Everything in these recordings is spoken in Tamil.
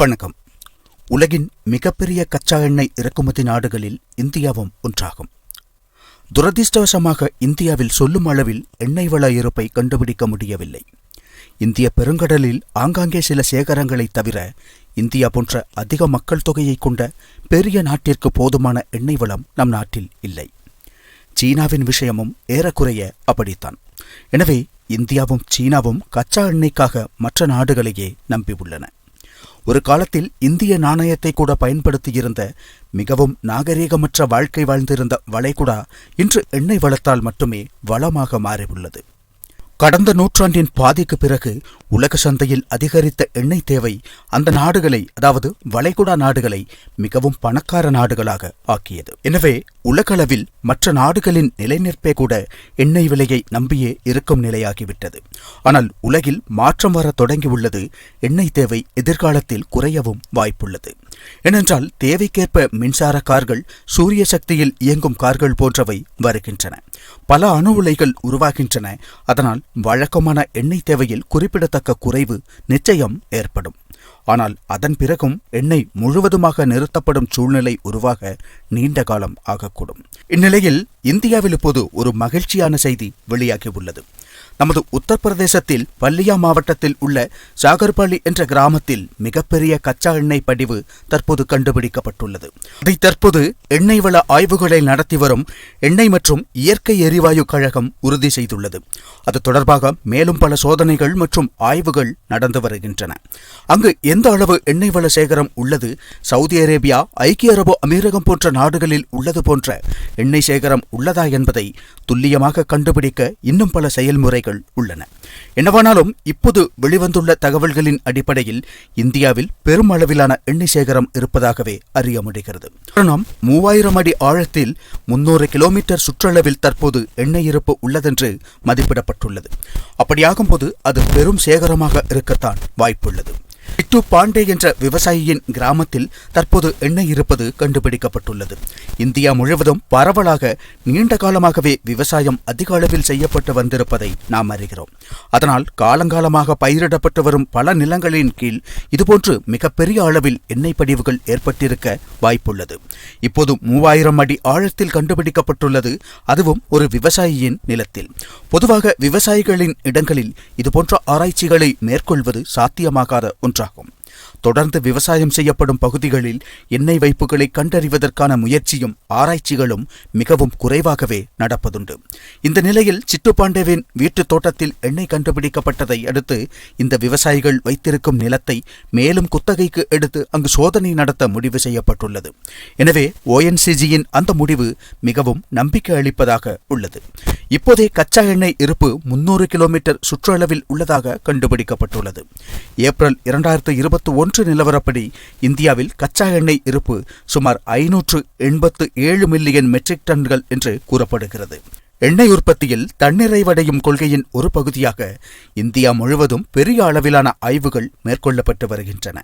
வணக்கம். உலகின் மிகப்பெரிய கச்சா எண்ணெய் இறக்குமதி நாடுகளில் இந்தியாவும் ஒன்றாகும். துரதிர்ஷ்டவசமாக இந்தியாவில் சொல்லும் அளவில் எண்ணெய் வள இருப்பை கண்டுபிடிக்க முடியவில்லை. இந்திய பெருங்கடலில் ஆங்காங்கே சில சேகரங்களை தவிர இந்தியா போன்ற அதிக மக்கள் தொகையை கொண்ட பெரிய நாட்டிற்கு போதுமான எண்ணெய் வளம் நம் நாட்டில் இல்லை. சீனாவின் விஷயமும் ஏறக்குறைய அப்படித்தான். எனவே இந்தியாவும் சீனாவும் கச்சா எண்ணெய்க்காக மற்ற நாடுகளையே நம்பியுள்ளன ஒரு காலத்தில் இந்திய நாணயத்தை கூட பயன்படுத்தியிருந்த மிகவும் நாகரீகமற்ற வாழ்க்கை வாழ்ந்திருந்த வளைகுடா இன்று எண்ணெய் வளத்தால் மட்டுமே வளமாக மாறியுள்ளது. கடந்த நூற்றாண்டின் பாதிக்கு பிறகு உலக சந்தையில் அதிகரித்த எண்ணெய் தேவை அந்த நாடுகளை அதாவது வளைகுடா நாடுகளை மிகவும் பணக்கார நாடுகளாக ஆக்கியது. எனவே உலகளவில் மற்ற நாடுகளின் நிலைநிற்பே கூட எண்ணெய் விலையை நம்பியே இருக்கும் நிலையாகிவிட்டது. ஆனால் உலகில் மாற்றம் வர தொடங்கியுள்ளது. எண்ணெய் தேவை எதிர்காலத்தில் குறையவும் வாய்ப்புள்ளது. ஏனென்றால் தேவைக்கேற்ப மின்சார கார்கள் சூரிய சக்தியில் இயங்கும் கார்கள் போன்றவை வருகின்றன. பல அணு உலைகள் உருவாகின்றன. அதனால் வழக்கமான எண்ணெய் தேவையில் குறிப்பிடத்தக்க குறைவு நிச்சயம் ஏற்படும். ஆனால் அதன் பிறகும் எண்ணெய் முழுவதுமாக நிறுத்தப்படும் சூழ்நிலை உருவாக நீண்ட காலம் ஆகக்கூடும். இந்நிலையில் இந்தியாவில் இப்போது ஒரு மகிழ்ச்சியான செய்தி வெளியாகியுள்ளது நமது உத்தரப்பிரதேசத்தில் பல்லியா மாவட்டத்தில் உள்ள சாகர்பாலி என்ற கிராமத்தில் மிகப்பெரிய கச்சா எண்ணெய் படிவு தற்போது கண்டுபிடிக்கப்பட்டுள்ளது. அதை தற்போது எண்ணெய் வள ஆய்வுகளை நடத்தி வரும் எண்ணெய் மற்றும் இயற்கை எரிவாயு கழகம் உறுதி செய்துள்ளது. அது தொடர்பாக மேலும் பல சோதனைகள் மற்றும் ஆய்வுகள் நடந்து வருகின்றன. அங்கு எந்த அளவு எண்ணெய் வள சேகரம் உள்ளது? சவுதி அரேபியா ஐக்கிய அரபு அமீரகம் போன்ற நாடுகளில் உள்ளது போன்ற எண்ணெய் சேகரம் உள்ளதா என்பதை துல்லியமாக கண்டுபிடிக்க இன்னும் பல செயல்முறைகள் உள்ளன. என்னவானாலும் இப்போது வெளிவந்துள்ள தகவல்களின் அடிப்படையில் இந்தியாவில் பெரும் அளவிலான எண்ணெய் சேகரம் இருப்பதாகவே அறிய முடிகிறது. காரணம் மூவாயிரம் அடி ஆழத்தில் முன்னூறு கிலோமீட்டர் சுற்றளவில் தற்போது எண்ணெய் இருப்பு உள்ளதென்று மதிப்பிடப்பட்டுள்ளது. அப்படியாகும்போது அது பெரும் சேகரமாக இருக்கத்தான் வாய்ப்புள்ளது. இட்டு பாண்டே என்ற விவசாயியின் கிராமத்தில் தற்போது எண்ணெய் இருப்பது கண்டுபிடிக்கப்பட்டுள்ளது. இந்தியா முழுவதும் பரவலாக நீண்ட காலமாகவே விவசாயம் அதிக அளவில் செய்யப்பட்டு வந்திருப்பதை நாம் அறிகிறோம். அதனால் காலங்காலமாக பயிரிடப்பட்டு வரும் பல நிலங்களின் கீழ் இதுபோன்று மிகப்பெரிய அளவில் எண்ணெய் படிவுகள் ஏற்பட்டிருக்க வாய்ப்புள்ளது. இப்போது மூவாயிரம் அடி ஆழத்தில் கண்டுபிடிக்கப்பட்டுள்ளது. அதுவும் ஒரு விவசாயியின் நிலத்தில். பொதுவாக விவசாயிகளின் இடங்களில் இதுபோன்ற ஆராய்ச்சிகளை மேற்கொள்வது சாத்தியமாகாத ஒன்று. ஒன்றாகும் தொடர்ந்து விவசாயம் செய்யப்படும் பகுதிகளில் எண்ணெய் வைப்புகளை கண்டறிவதற்கான முயற்சியும் ஆராய்ச்சிகளும் மிகவும் குறைவாகவே நடப்பதுண்டு. இந்த நிலையில் சிட்டுப்பாண்டேவின் வீட்டுத் தோட்டத்தில் எண்ணெய் கண்டுபிடிக்கப்பட்டதை அடுத்து இந்த விவசாயிகள் வைத்திருக்கும் நிலத்தை மேலும் குத்தகைக்கு எடுத்து அங்கு சோதனை நடத்த முடிவு செய்யப்பட்டுள்ளது. எனவே ஓஎன்சிஜியின் அந்த முடிவு மிகவும் நம்பிக்கை அளிப்பதாக உள்ளது. இப்போதே கச்சா எண்ணெய் இருப்பு முன்னூறு கிலோமீட்டர் சுற்றளவில் உள்ளதாக கண்டுபிடிக்கப்பட்டுள்ளது. ஏப்ரல் இரண்டாயிரத்து இருபத்தி ஒன்று நிலவரப்படி இந்தியாவில் கச்சா எண்ணெய் இருப்பு சுமார் ஐநூற்று எண்பத்து ஏழு மில்லியன் மெட்ரிக் டன்கள் என்று கூறப்படுகிறது. எண்ணெய் உற்பத்தியில் தன்னிறைவடையும் கொள்கையின் ஒரு பகுதியாக இந்தியா முழுவதும் பெரிய அளவிலான ஆய்வுகள் மேற்கொள்ளப்பட்டு வருகின்றன.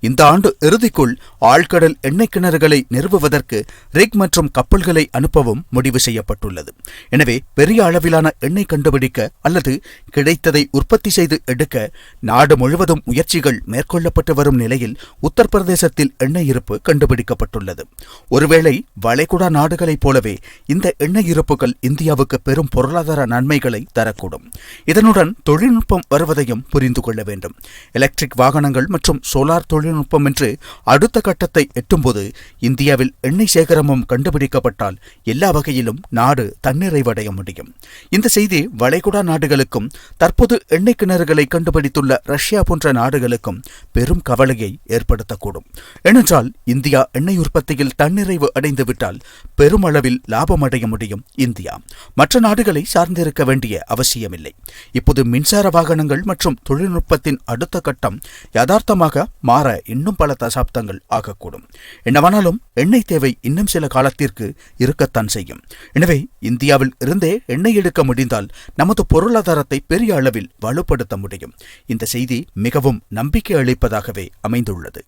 இந்த ஆண்டு இறுதிக்குள் ஆழ்கடல் எண்ணெய் கிணறுகளை நிறுவுவதற்கு ரிக் மற்றும் கப்பல்களை அனுப்பவும் முடிவு செய்யப்பட்டுள்ளது. எனவே பெரிய அளவிலான எண்ணெய் கண்டுபிடிக்க அல்லது கிடைத்ததை உற்பத்தி செய்து எடுக்க நாடு முழுவதும் முயற்சிகள் மேற்கொள்ளப்பட்டு வரும் நிலையில் உத்தரப்பிரதேசத்தில் எண்ணெய் இருப்பு கண்டுபிடிக்கப்பட்டுள்ளது. ஒருவேளை வளைகுடா நாடுகளைப் போலவே இந்த எண்ணெய் இருப்புகள் இந்தியாவுக்கு பெரும் பொருளாதார நன்மைகளை தரக்கூடும். இதனுடன் தொழில்நுட்பம் வருவதையும் புரிந்து கொள்ள வேண்டும். எலக்ட்ரிக் வாகனங்கள் மற்றும் சோலார் தொழில்நுட்பம் என்று அடுத்த கட்டத்தை எட்டும்போது இந்தியாவில் எண்ணெய் சேகரமும் கண்டுபிடிக்கப்பட்டால் எல்லா வகையிலும் நாடு தன்னிறைவடைய முடியும். இந்த செய்தி வளைகுடா நாடுகளுக்கும் தற்போது எண்ணெய் கிணறுகளை கண்டுபிடித்துள்ள ரஷ்யா போன்ற நாடுகளுக்கும் பெரும் கவலையை ஏற்படுத்தக்கூடும். ஏனென்றால் இந்தியா எண்ணெய் உற்பத்தியில் தன்னிறைவு அடைந்துவிட்டால் பெருமளவில் லாபம் அடைய முடியும் இந்தியா. மற்ற நாடுகளை சார்ந்திருக்க வேண்டிய அவசியமில்லை. இப்போது மின்சார வாகனங்கள் மற்றும் தொழில்நுட்பத்தின் அடுத்த கட்டம் யதார்த்தமாக மாற இன்னும் பல தசாப்தங்கள் ஆகக்கூடும். என்னவானாலும் எண்ணெய் தேவை இன்னும் சில காலத்திற்கு இருக்கத்தான் செய்யும். எனவே இந்தியாவில் இருந்தே எண்ணெய் எடுக்க முடிந்தால் நமது பொருளாதாரத்தை பெரிய அளவில் வலுப்படுத்த முடியும். இந்த செய்தி மிகவும் நம்பிக்கை அளிப்பதாகவே அமைந்துள்ளது.